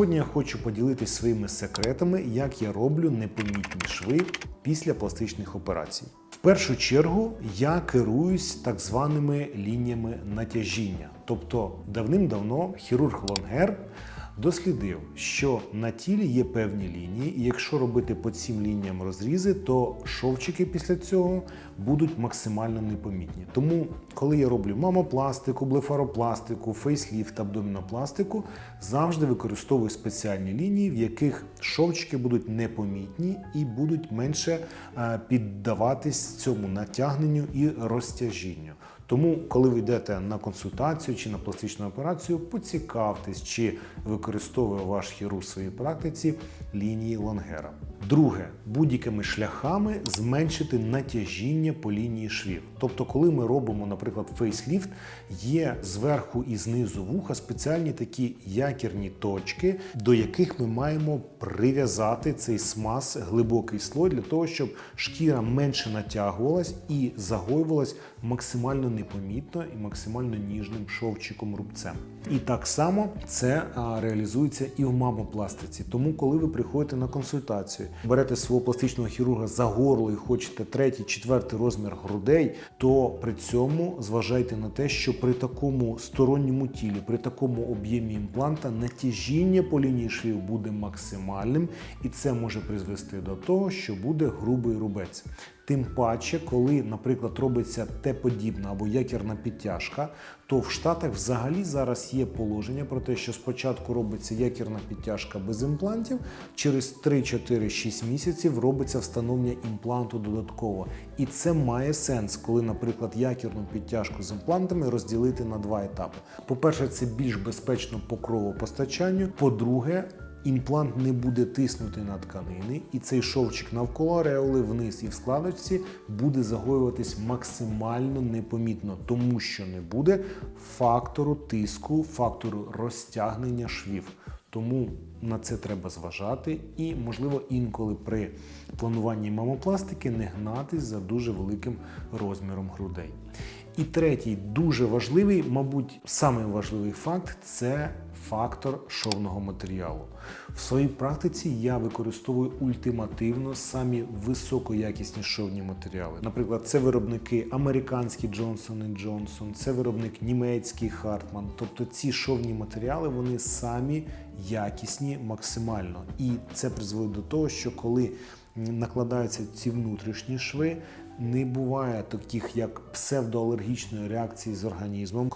Сьогодні я хочу поділитися своїми секретами, як я роблю непомітні шви після пластичних операцій. В першу чергу я керуюсь так званими лініями натяжіння. Тобто давним-давно хірург Лонгер дослідив, що на тілі є певні лінії, і якщо робити по цим лініям розрізи, то шовчики після цього будуть максимально непомітні. Тому, коли я роблю мамопластику, блефаропластику, фейсліфт, абдомінопластику, завжди використовую спеціальні лінії, в яких шовчики будуть непомітні і будуть менше е, піддаватись цьому натягненню і розтяжінню. Тому, коли ви йдете на консультацію чи на пластичну операцію, поцікавтесь, чи використовує ваш хірург в своїй практиці лінії лонгера. Друге, будь-якими шляхами зменшити натяжіння по лінії швів. Тобто, коли ми робимо, наприклад, фейсліфт, є зверху і знизу вуха спеціальні такі якірні точки, до яких ми маємо прив'язати цей смаз, глибокий слой для того, щоб шкіра менше натягувалась і загоювалась максимально непомітно і максимально ніжним шовчиком рубцем. І так само це реалізується і в мамопластиці. Тому, коли ви приходите на консультацію, берете свого пластичного хірурга за горло і хочете третій, четвертий розмір грудей, то при цьому зважайте на те, що при такому сторонньому тілі, при такому об'ємі імпланта натяжіння по лінії швів буде максимальним, і це може призвести до того, що буде грубий рубець. Тим паче, коли, наприклад, робиться Т-подібна або якірна підтяжка, то в Штатах взагалі зараз є положення про те, що спочатку робиться якірна підтяжка без імплантів, через 3-4-6 місяців робиться встановлення імпланту додатково. І це має сенс, коли, наприклад, якірну підтяжку з імплантами розділити на два етапи. По-перше, це більш безпечно по кровопостачанню. По-друге, Імплант не буде тиснути на тканини, і цей шовчик навколо ареоли вниз і в складочці буде загоюватись максимально непомітно, тому що не буде фактору тиску, фактору розтягнення швів. Тому на це треба зважати, і можливо інколи при плануванні мамопластики не гнатись за дуже великим розміром грудей. І третій дуже важливий, мабуть, самий важливий факт це фактор шовного матеріалу. В своїй практиці я використовую ультимативно самі високоякісні шовні матеріали. Наприклад, це виробники американські Johnson Johnson, це виробник німецький Hartmann. Тобто ці шовні матеріали вони самі якісні максимально. І це призводить до того, що коли накладаються ці внутрішні шви, не буває таких як псевдоалергічної реакції з організмом.